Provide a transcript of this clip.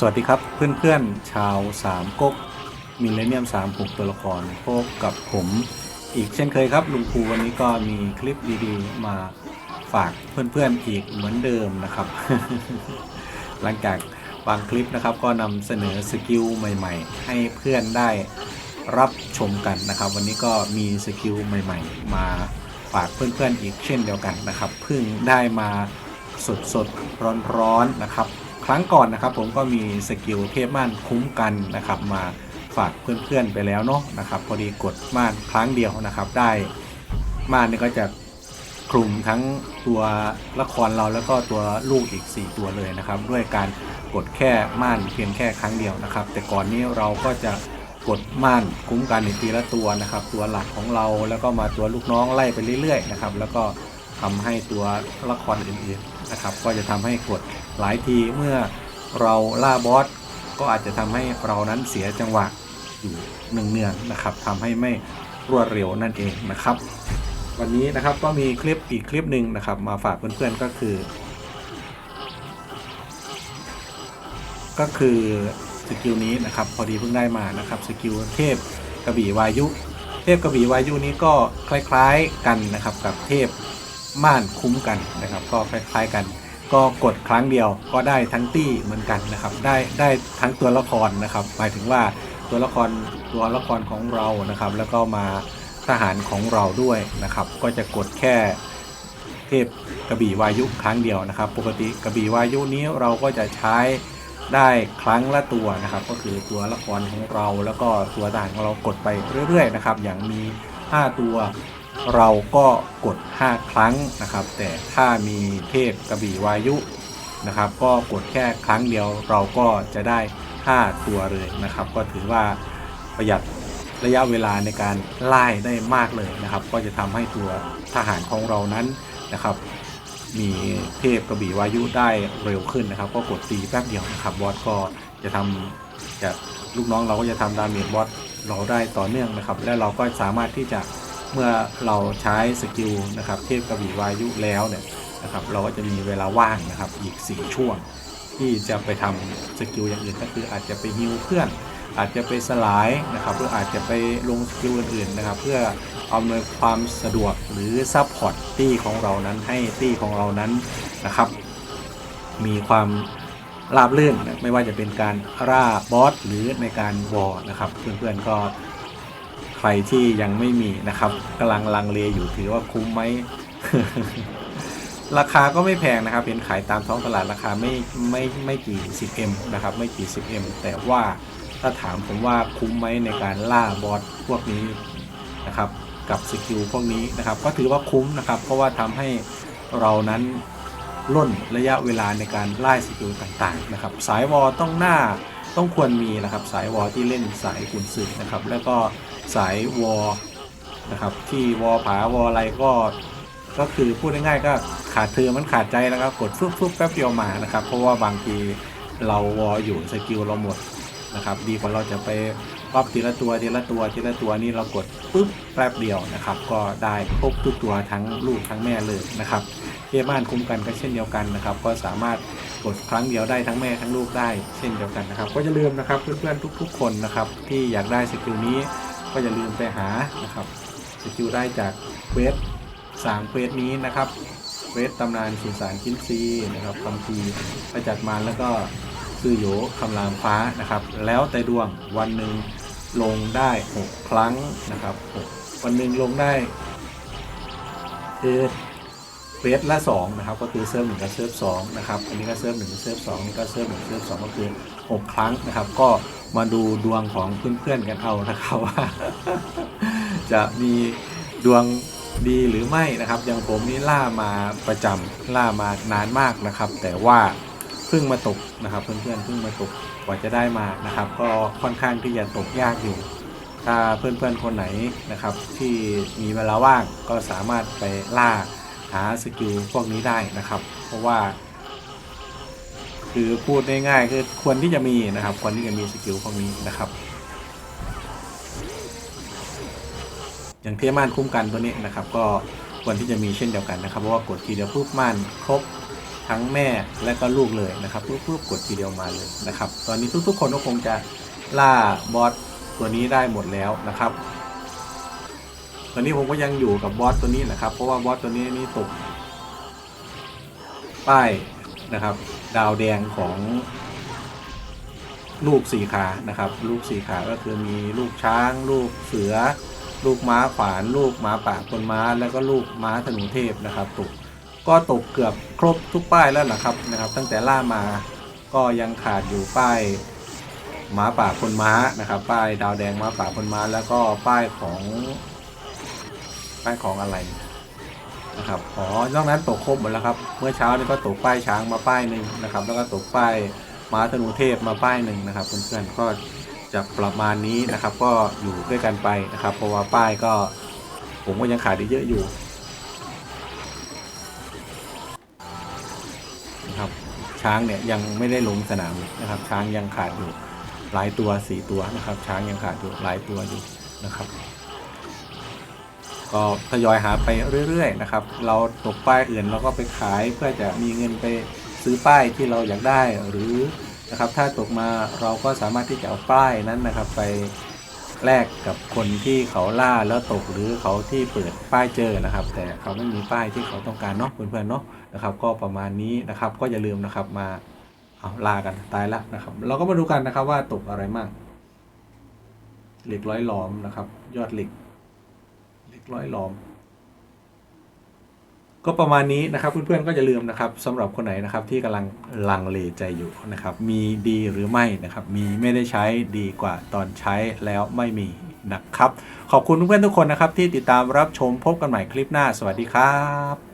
สวัสดีครับเพื่อนๆชาวสามก๊กมิเลเนียมสามหกตัวละครพบกับผมอีกเช่นเคยครับ ลุงภูวันนี้ก็มีคลิปดีๆมาฝากเพื่อนๆอีกเหมือนเดิมนะครับ หลังจากบางคลิปนะครับก็นำเสนอสกิลใหม่ๆ ให้เพื่อนได้รับชมกันนะครับ วันนี้ก็มีสกิลใหม่ๆ มาฝากเพื่อนๆอีกเช่นเดียวกันนะครับเพิ่งได้มาสดๆร้อนๆนะครับ ครั้งก่อนนะครับ ผมก็มีสกิลเทพม่านคุ้มกันนะครับ มาฝากเพื่อนๆไปแล้วเนาะนะครับ พอดีกดม่านครั้งเดียวนะครับ ได้ม่านนี่ก็จะคลุมทั้งตัวละครเราแล้วก็ตัวลูกอีก 4 ตัวเลยนะครับ ด้วยการกดแค่ม่านเพียงแค่ครั้งเดียวนะครับ แต่ก่อนนี้เราก็จะกดม่านคุ้มกันในทีละตัวนะครับ ตัวหลักของเราแล้วก็มาตัวลูกน้องไล่ไปเรื่อยๆนะครับ แล้วก็ทำให้ตัวละครอื่นๆ นะครับ ก็จะทำให้กดหลายทีเมื่อเราล่าบอสก็อาจจะทำให้เรานั้นเสียจังหวะอยู่หนึ่งเนืองๆนะครับทำให้ไม่รวดเร็วนั่นเองนะครับ วันนี้นะครับก็มีคลิปอีกคลิปหนึ่งนะครับ มาฝากเพื่อนๆก็คือ ก็คือสกิลนี้นะครับพอดีเพิ่งได้มานะครับสกิลเทพกระบี่วายุ เทพกระบี่วายุนี้ก็คล้ายๆกันนะครับกับเทพ ม่านคุ้มกันนะครับ ก็คล้ายๆกัน ก็กดครั้งเดียวก็ได้ทั้งตี้เหมือนกันนะครับ ได้ได้ทั้งตัวละครนะครับ หมายถึงว่าตัวละครตัวละครของเรานะครับ แล้วก็มาทหารของเราด้วยนะครับ ก็จะกดแค่เทพกระบี่วายุครั้งเดียวนะครับ ปกติกระบี่วายุนี้เราก็จะใช้ได้ครั้งละตัวนะครับ ก็คือตัวละครของเราแล้วก็ตัวทหารของเรากดไปเรื่อยๆนะครับ อย่างมี 5 ตัว เราก็กด 5 ครั้งนะครับ แต่ถ้ามีเทพกระบี่วายุนะครับ ก็กดแค่ครั้งเดียวเราก็จะได้ 5 ตัวเลยนะครับ ก็ถือว่าประหยัดระยะเวลาในการไล่ได้มากเลยนะครับ ก็จะทำให้ตัวทหารของเรานั้นนะครับ มีเทพกระบี่วายุได้เร็วขึ้นนะครับ ก็กดตีแป๊บเดียวนะครับบอสก็จะทำจะลูกน้องเราก็จะทำดาเมจบอสเราได้ต่อเนื่องนะครับ และเราก็สามารถที่จะ เมื่อเราใช้สกิลนะครับเทพกระบี่วายุแล้วเนี่ยนะครับเราก็จะมีเวลาว่างนะครับอีก 4 ช่วง ที่จะไปทำสกิลอย่างอื่นก็คืออาจจะไปฮิวเพื่อนอาจจะไปสลายนะครับหรืออาจจะไปลงสกิลอื่นๆนะครับ เพื่ออำนวยความสะดวกหรือซัพพอร์ตตี้ของเรานั้นให้ตี้ของเรานั้นนะครับ มีความราบรื่นนไม่ว่าจะเป็นการร่าบอสหรือในการวอนะครับ เพื่อนๆก็ ที่ยังไม่มีนะครับกำลังลังเลอยู่ถือว่าคุ้มไหม ราคาก็ไม่แพงนะครับ เป็นขายตามท้องตลาดราคาไม่ไม่ไม่กี่ 10M นะครับ ไม่กี่ 10M แต่ว่าถ้าถามผมว่าคุ้มไหมในการล่าบอสพวกนี้นะครับ กับสกิลพวกนี้นะครับ ก็ถือว่าคุ้มนะครับ เพราะว่าทำให้เรานั้นล่นระยะเวลาในการไล่สกิลต่างๆนะครับ สายวอลต้องหน้า ต้องควรมีนะครับสายวอลที่เล่นสายขุนศึกนะครับ แล้วก็สายวอลนะครับ ที่วอลผาวอลอะไรก็ก็คือพูดง่ายๆก็ขาดเธอมันขาดใจแล้วครับกดฟึบฟึบแป๊บเดียวมานะครับ เพราะว่าบางทีเราวอลอยู่สกิลเราหมดนะครับ ดีกว่าเราจะไป ปั๊บทีละตัวทีละตัวทีละตัวนี่เรากดปุ๊บแป๊บเดียวนะครับ ก็ได้ครบทุกตัวทั้งลูกทั้งแม่เลยนะครับเทพม่านคุ้มกันก็เช่นเดียวกันนะครับ ก็สามารถกดครั้งเดียวได้ทั้งแม่ทั้งลูกได้เช่นเดียวกันนะครับ ก็อย่าลืมนะครับเพื่อนๆทุก ๆ คนนะครับที่อยากได้สกิลนี้ก็อย่าลืมไปหานะครับสกิลได้จากเควสสามเควสนี้นะครับเควสตำนานสุสานคินซีนะครับคำพีประจักษ์มารแล้วก็คือโยคำรามฟ้านะครับ แล้วแต่ดวงวันหนึ่ง ลงได้ 6 ครั้งนะครับ6วันหนึ่งลงได้ คือเฟสละ 2 นะครับ ก็คือเซิร์ฟหนึ่งกับเซิร์ฟสองนะครับ อันนี้ก็เซิร์ฟหนึ่งกับเซิร์ฟสองนี่ก็เซิร์ฟหนึ่งเซิร์ฟสองก็คือ 6 ครั้งนะครับ ก็มาดูดวงของเพื่อนๆกันเอานะครับว่า จะมีดวงดีหรือไม่นะครับ อย่างผมนี่ล่ามาประจำล่ามานานมากนะครับ แต่ว่าเพิ่งมาตกนะครับ เพื่อนๆเพิ่งมาตก กว่าจะได้มานะครับ ก็ค่อนข้างที่จะตกยากอยู่ ถ้าเพื่อนๆคนไหนนะครับ ที่มีเวลาว่างก็สามารถไปล่าหาสกิลพวกนี้ได้นะครับ เพราะว่า คือพูดง่ายๆคือควรที่จะมีนะครับ ควรที่จะมีสกิลพวกนี้นะครับ อย่างเทียม่านคุ้มกันตัวนี้นะครับ ก็ควรที่จะมีเช่นเดียวกันนะครับเพราะว่ากดทีเดียวปุ๊บม่านครบ ทั้งแม่และก็ลูกเลยนะครับปุ๊บปุ๊บกดทีเดียวมาเลยนะครับ ตอนนี้ทุกๆ คนก็คงจะล่าบอสตัวนี้ได้หมดแล้วนะครับ ตอนนี้ผมก็ยังอยู่กับบอสตัวนี้แหละครับ เพราะว่าบอสตัวนี้นี่ตกป้ายนะครับ ดาวแดงของลูกสี่ขานะครับ ลูกสี่ขาก็คือมีลูกช้าง ลูกเสือ ลูกม้าขวาน ลูกม้าป่าคนม้า แล้วก็ลูกม้าธนูเทพนะครับตก ก็ตกเกือบครบทุกป้ายแล้วนะครับนะครับ ตั้งแต่ล่ามาก็ยังขาดอยู่ป้ายม้าป่าคนม้านะครับ ป้ายดาวแดงม้าป่าคนม้าแล้วก็ป้ายของป้ายของอะไรนะครับอ๋อนอกนั้นตกครบหมดแล้วครับ เมื่อเช้านี่ก็ตกป้ายช้างมาป้ายหนึ่งนะครับ แล้วก็ตกป้ายม้าธนูเทพมาป้ายหนึ่งนะครับเพื่อนๆก็จะประมาณนี้นะครับ ก็อยู่ด้วยกันไปนะครับ เพราะว่าป้ายก็ผมก็ยังขาดอีกเยอะอยู่ ช้างเนี่ยยังไม่ได้ลงสนามนะครับ ช้างยังขาดอยู่หลายตัวสี่ตัวนะครับ ช้างยังขาดอยู่หลายตัวอยู่นะครับก็ทยอยหาไปเรื่อยๆนะครับ เราตกป้ายอื่นเราก็ไปขายเพื่อจะมีเงินไปซื้อป้ายที่เราอยากได้หรือนะครับ ถ้าตกมาเราก็สามารถที่จะเอาป้ายนั้นนะครับ ไปแลกกับคนที่เขาล่าแล้วตกหรือเขาที่เปิดป้ายเจอนะครับ แต่เขาไม่มีป้ายที่เขาต้องการเนาะเพื่อนๆเนาะ นะครับ ก็ประมาณนี้นะครับ ก็อย่าลืมนะครับมาเอาลากันตายละนะครับ เราก็มาดูกันนะครับว่าตกอะไรมั่งเหล็กร้อยหลอมนะครับ ยอดเหล็กเหล็กร้อยหลอม ก็ประมาณนี้นะครับ เพื่อนๆก็อย่าลืมนะครับสำหรับคนไหนนะครับ ที่กำลังลังเลใจอยู่นะครับ มีดีหรือไม่นะครับ มีไม่ได้ใช้ดีกว่าตอนใช้แล้วไม่มีนะครับ ขอบคุณเพื่อนๆทุกคนนะครับ ที่ติดตามรับชมพบกันใหม่คลิปหน้า สวัสดีครับ